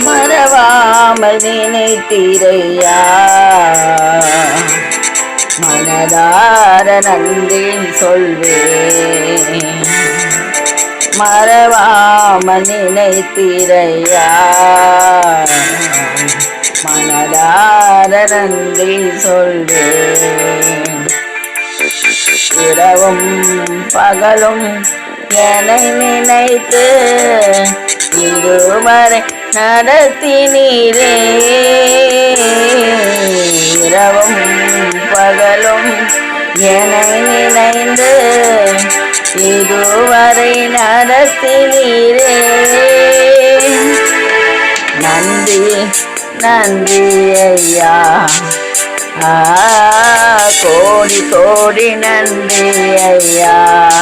மறவாமல் நினைத்தீரையா மனதார நன்றி சொல்வேன் மறவாமல் நினைத்தீரையா மனதார நன்றி சொல்வேன் இரவும் பகலும் என்னை நினைத்து இதுவரை நடத்தினீரே. இரவும் பகலும் என நினைந்து இதுவரை நடத்தினீரே. நன்றி நன்றி ஐயா. கோடி கோடி நன்றி ஐயா.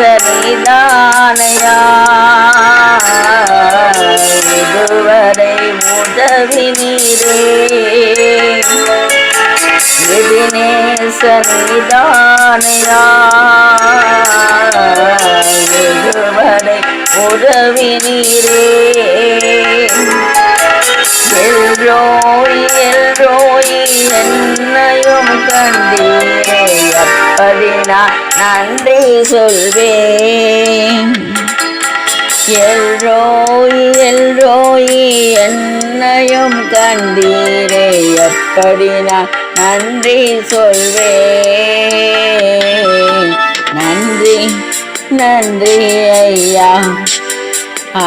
அகினேசரிதானையா இதுவரை உதவி நீரே எதினேசரிதானையா இதுவரை உதவி நீரே எல்ரோய் எல்ரோய் என்னையும் கண்டீரே அப்படி நான் நன்றி சொல்வேன். எல்ரோய் எல்ரோய் என்னையும் கண்டீரே எப்படி நான் நன்றி சொல்வேன் நன்றி நன்றி ஐயா. ஆ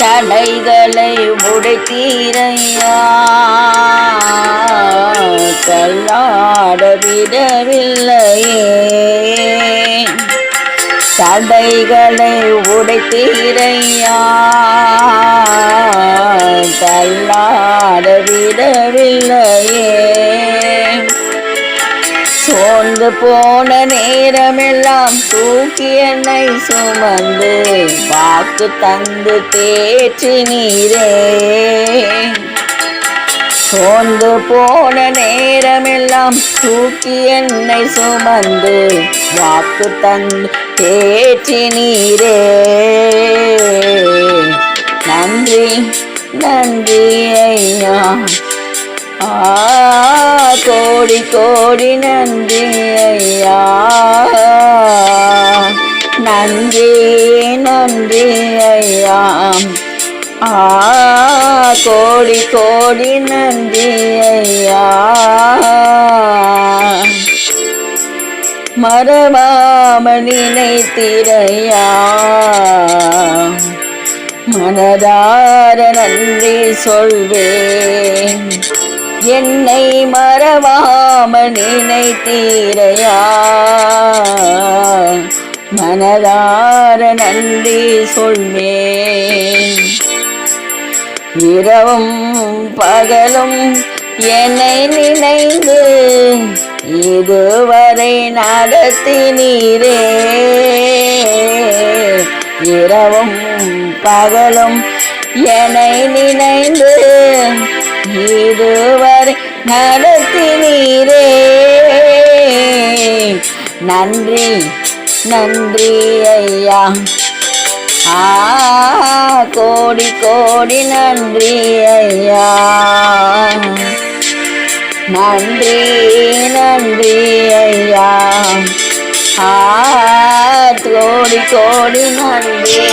தடைகளை உடைத்தீரையா? தள்ளாட விடவில்லையே. தடைகளை உடைத்தீரையா? தள்ளாட விடவில்லையே. சோர்ந்து போன நேரமெல்லாம் தூக்கி என்னை சுமந்து வாக்கு தந்து தேற்றி நீரே. சோர்ந்து போன நேரமெல்லாம் தூக்கி என்னை சுமந்து வாக்கு தந்து தேற்றி நீரே. நன்றி நன்றி ஐயா. ஆ. கோடி கோடி நன்றி ஐயா. நன்றி நன்றி ஐயா. ஆ கோடி கோடி நன்றி ஐயா. மறவாமல் நினைத்திரையா. மனதார நன்றி சொல்வேன். என்னை மறவாம நினைத்தீரையா? மனதார நன்றி சொல்வேன். இரவும் பகலும் என்னை நினைந்து இதுவரை நடத்தினீரே. இரவும் பகலும் என்னை நினைந்து இதுவரை நடத்தினீரே நன்றி நன்றி ஐயா. ஆ கோடி கோடி நன்றி ஐயா. நன்றி நன்றி ஐயா. ஆ கோடி கோடி நன்றி